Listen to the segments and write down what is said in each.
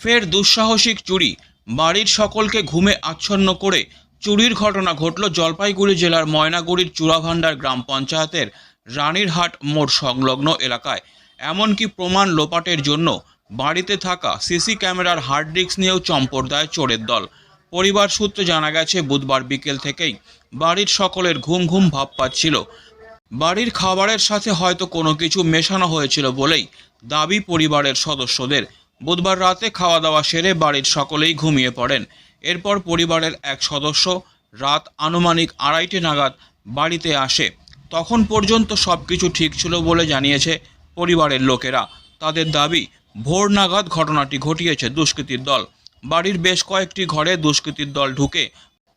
ফের দুঃসাহসিক চুরি। বাড়ির সকলকে ঘুমে আচ্ছন্ন করে চুরির ঘটনা ঘটল জলপাইগুড়ি জেলার ময়নাগুড়ির চূড়াভান্ডার গ্রাম পঞ্চায়েতের রানীরহাট মোড় সংলগ্ন এলাকায়। এমনকি প্রমাণ লোপাটের জন্য বাড়িতে থাকা সিসি ক্যামেরার হার্ড ডিস্ক নিয়েও চম্পট দেয় চোরের দল। পরিবার সূত্রে জানা গেছে, বুধবার বিকেল থেকেই বাড়ির সকলের ঘুম ঘুম ভাব পাচ্ছিল। বাড়ির খাবারের সাথে হয়তো কোনো কিছু মেশানো হয়েছিল বলেই দাবি পরিবারের সদস্যদের। বুধবার রাতে খাওয়া দাওয়া সেরে বাড়ির সকলেই ঘুমিয়ে পড়েন। এরপর পরিবারের এক সদস্য রাত আনুমানিক আড়াইটে নাগাদ বাড়িতে আসে। তখন পর্যন্ত সব কিছু ঠিক ছিল বলে জানিয়েছে পরিবারের লোকেরা। তাদের দাবি, ভোর নাগাদ ঘটনাটি ঘটিয়েছে দুষ্কৃতীর দল। বাড়ির বেশ কয়েকটি ঘরে দুষ্কৃতীর দল ঢুকে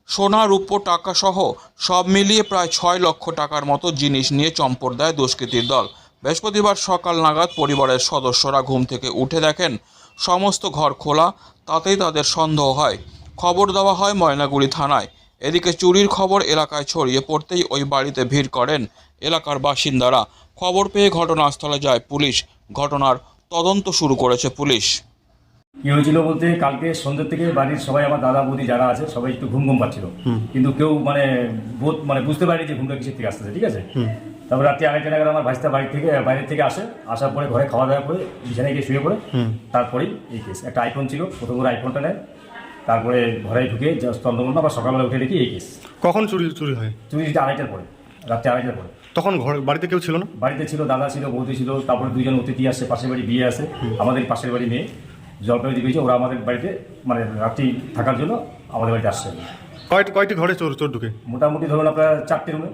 সোনা রূপো টাকা সহ সব মিলিয়ে প্রায় ছয় লক্ষ টাকার মতো জিনিস নিয়ে চম্পট দেয় দুষ্কৃতীর দল। বৃহস্পতিবার সকাল নাগাদ পরিবারের সদস্যরা ঘুম থেকে উঠে দেখেন সমস্ত ঘর খোলা তাতেই তাদের সন্দেহ হয়। খবর দেওয়া হয় ময়নাগুড়ি থানায়। এদিকে চুরির খবর এলাকায় ছড়িয়ে পড়তেই ওই বাড়িতে ভিড় করেন এলাকার বাসিন্দারা। খবর পেয়ে ঘটনাস্থলে যায় পুলিশ। ঘটনার তদন্ত শুরু করেছে পুলিশ। কি হয়েছিল বলতে কালকে সন্ধ্যের থেকে বাড়ির সবাই আমার দাদা বৌদি যারা আছে সবাই একটু ঘুম ঘুম পাচ্ছিল। কিন্তু কেউ মানে বোধ মানে বুঝতে পারেনি যে ঘুমটা কিসের থেকে আসতেছে ঠিক আছে? তারপর রাত্রি আড়াইটা নাগাদ আমার ভাইস্তা বাড়ি থেকে বাইরে থেকে আসে। আসার পরে ঘরে খাওয়া দাওয়া করে বিছানায় গিয়ে শুয়ে পড়ে। তারপরেই এই কেস একটা আইফোন ছিল প্রথম করে আইফোনটা নেয়। তারপরে ঘরে ঢুকে স্তম্ভবন্ধ আবার সকালবেলা উঠে দেখি এই কেস কখন চুরি চুরি হয়? চুরিটা আড়াইটার পরে রাত্রি আড়াইটার পরে। তখন ঘর বাড়িতে কেউ ছিল না? বাড়িতে ছিল দাদা ছিল বৌদি ছিল তারপরে দুজন অতিথি আসে পাশের বাড়ি বিয়ে আছে আমাদের পাশের বাড়ি মেয়ে। জলপাইগুড়ি দিকে ওরা আমাদের বাড়িতে মানে রাত্রি থাকার জন্য আমাদের বাড়িতে আসছে। কয়টি কয়টি ঘরে চোর চোর ঢুকে? মোটামুটি ধরুন আপনার চারটে রুমে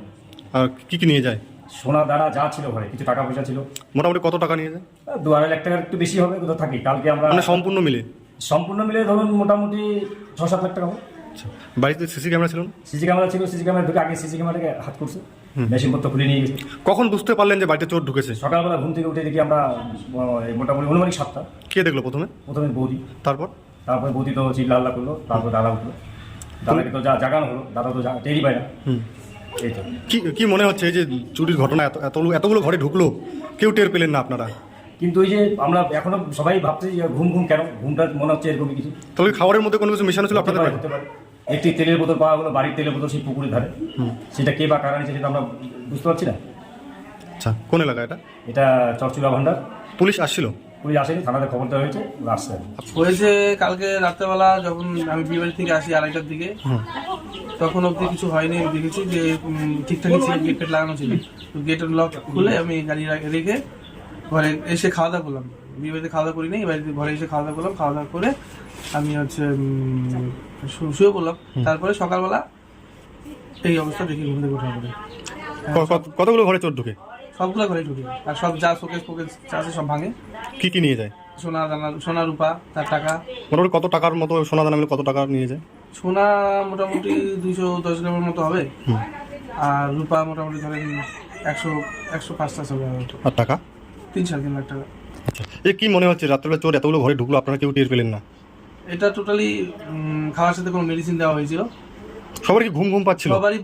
আর কি কি নিয়ে যায়? সোনা দানা যা ছিল ঘরে কিছু টাকা পয়সা ছিল। মোটামুটি কত টাকা নিয়ে যায় দু আড়াই লাখ টাকার একটু বেশি হবে কোথাও থাকি কালকে আমরা মানে সম্পূর্ণ মিলে? সম্পূর্ণ মিলে ধরুন মোটামুটি ছ সাত লাখ টাকা হবে। আচ্ছা। বাড়িতে সিসি ক্যামেরা ছিল? সিসি ক্যামেরা ছিল সিসি ক্যামেরা ঢুকে আগে সিসি ক্যামেরাটাকে হাত করছে। মেশিনপত্র খুলে নিয়ে গেছে। কখন বুঝতে পারলেন যে বাড়িতে চোর ঢুকেছে? সকালবেলা ঘুম থেকে উঠে দেখি আমরা মোটামুটি অনুমানিক সাতটা। কে দেখল প্রথমে? প্রথমে বৌদি। তারপর? তারপরে বৌদি তো চিল্লা আল্লাহ করল তারপর দাদা উঠল। দাদাকে তো যা জাগানো হলো দাদা তো টেরই পায় না। এই তো কি কি মনে হচ্ছে এই যে চুরির ঘটনা এত এতগুলো এতগুলো ঘরে ঢুকলো কেউ টের পেলেন না আপনারা? কিন্তু ওই যে আমরা এখনও সবাই ভাবছি যে ঘুম ঘুম কেন ঘুমটা মনে হচ্ছে এরকমই কিছু। তাহলে খাবারের মধ্যে কোনো কিছু মেশানো ছিল আপনাদের হতে পারে। একটি তেলের বোতল পাওয়া গেলো বাড়ির তেলের বোতল সেই পুকুরের ধারে। সেটা কে বা কারা নিচ্ছে সেটা আমরা বুঝতে পারছি না। আচ্ছা কোন এলাকা এটা? এটা চরচুলা ভান্ডার। পুলিশ আসছিল? পুলিশ আসেনি থানাতে খবর দেওয়া হয়েছে আসছে হয়েছে কালকে রাত্রেবেলা যখন আমি বিয়ে বাড়ি থেকে আসি আড়াইটার দিকে। তখন অব্দি কিছু হয়নি আমি দেখেছি যে উম, ঠিকঠাকই ছিল গেট ফেট লাগানো ছিল। তো গেটের লক খুলে আমি গাড়ি রেখে ঘরে এসে খাওয়া দাওয়া করলাম। বিয়ে বাড়িতে খাওয়া দাওয়া করিনি বাড়িতে ঘরে এসে খাওয়া দাওয়া করলাম। খাওয়া দাওয়া করে আমি হচ্ছে শুয়ে পড়লাম। তারপরে সকালবেলা এই অবস্থা দেখি ঘুম থেকে ওঠার পরে। কতগুলো ঘরে চোর ঢুকে? সবগুলো ঘরে ঢুকে। আর সব যা শোকেস ফোকেস যা আছে সব ভাঙে। কি কি নিয়ে যায়? সোনা দানা সোনা রূপা তার টাকা। মোটামুটি কত টাকার মতো সোনা দানা মিলে কত টাকা নিয়ে যায়? সোনা মোটামুটি দুইশো দশ গ্রামের মতো হবে। আর রূপা মোটামুটি ধরেন একশো একশো পাঁচটা হবে আর টাকা? তিন সাড়ে তিন লাখ টাকা। আচ্ছা। এ কি মনে হচ্ছে রাত্রেবেলা চোর এতগুলো ঘরে ঢুকলো আপনারা কেউ টের পেলেন না? এটা টোটালি খাওয়ার সাথে কোনো মেডিসিন দেওয়া হয়েছিল। সবার কি ঘুম ঘুম পাচ্ছিল? সবারই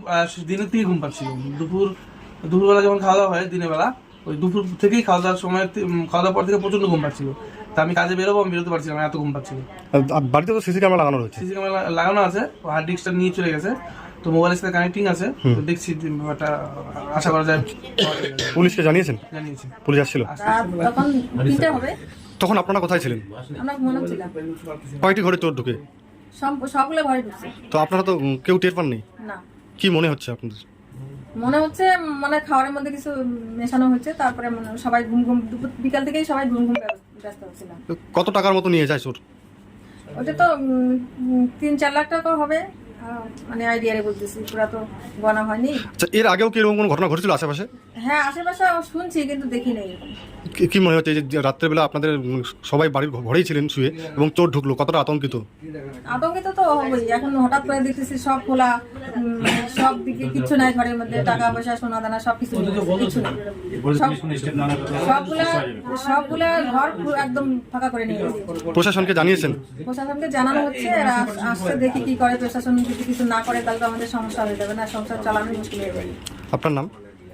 দিনের থেকে ঘুম পাচ্ছিল। দুপুর দুপুরবেলা যখন খাওয়া দাওয়া হয় দিনের বেলা ওই দুপুর থেকেই খাওয়া দাওয়ার সময় খাওয়া দাওয়ার পর থেকে প্রচণ্ড ঘুম পাচ্ছিল। তা আমি কাজে বেরোবো আমি বেরোতে পারছিলাম এত ঘুম পাচ্ছিল। বাড়িতে তো সিসি ক্যামেরা লাগানো রয়েছে। সিসি ক্যামেরা লাগানো আছে হার্ড ডিস্কটা নিয়ে চলে গেছে তো মোবাইলের সাথে কানেক্টিং আছে তো দেখছি ব্যাপারটা আশা করা যায় পুলিশকে জানিয়েছেন? জানিয়েছি। পুলিশ আসছিল? তখন তিনটে হবে? তখন আপনারা কোথায় ছিলেন? আমরা মনে ছিলাম। কয়টি ঘরে চোর ঢুকে? সকলে ঘরে ঢুকছে। তো আপনারা তো কেউ টের পাননি? না। কি মনে হচ্ছে আপনাদের? মনে হচ্ছে মানে খাওয়ারের মধ্যে কিছু মেশানো হচ্ছে তারপরে মনে হয় সবাই ঘুম ঘুম দুপুর বিকাল থেকেই সবাই ঘুম ঘুম ব্যস্ত হচ্ছিলাম। কত টাকার মতো নিয়ে যায় সুর? ওটা তো তিন চার লাখ টাকা হবে। মানে আইডিয়ারে বলতেছি পুরা তো গণা হয়নি। আচ্ছা এর আগেও কি এরকম কোনো ঘটনা ঘটেছিল আশেপাশে? হ্যাঁ আশেপাশে শুনছি কিন্তু দেখি নাই কি- মনে হচ্ছে যে রাত্রেবেলা আপনাদের সবাই বাড়ির ঘরেই ছিলেন শুয়ে এবং চোর ঢুকলো কতটা আতঙ্কিত? আতঙ্কিত তো হবেই এখন হঠাৎ করে দেখতেছি সব খোলা সব দিকে কিচ্ছু নাই ঘরের মধ্যে টাকা পয়সা সোনা দানা সব কিছু নেই, কিচ্ছু সবগুলা সবগুলা ঘর একদম ফাঁকা করে নিয়ে গেছে। প্রশাসনকে জানিয়েছেন? প্রশাসনকে জানানো হচ্ছে আর আস- আসছে দেখি কি করে প্রশাসন যদি কিছু না করে তাহলে তো আমাদের সমস্যা হয়ে যাবে না সংসার চালানো মুশকিল হয়ে যাবে। আপনার নাম?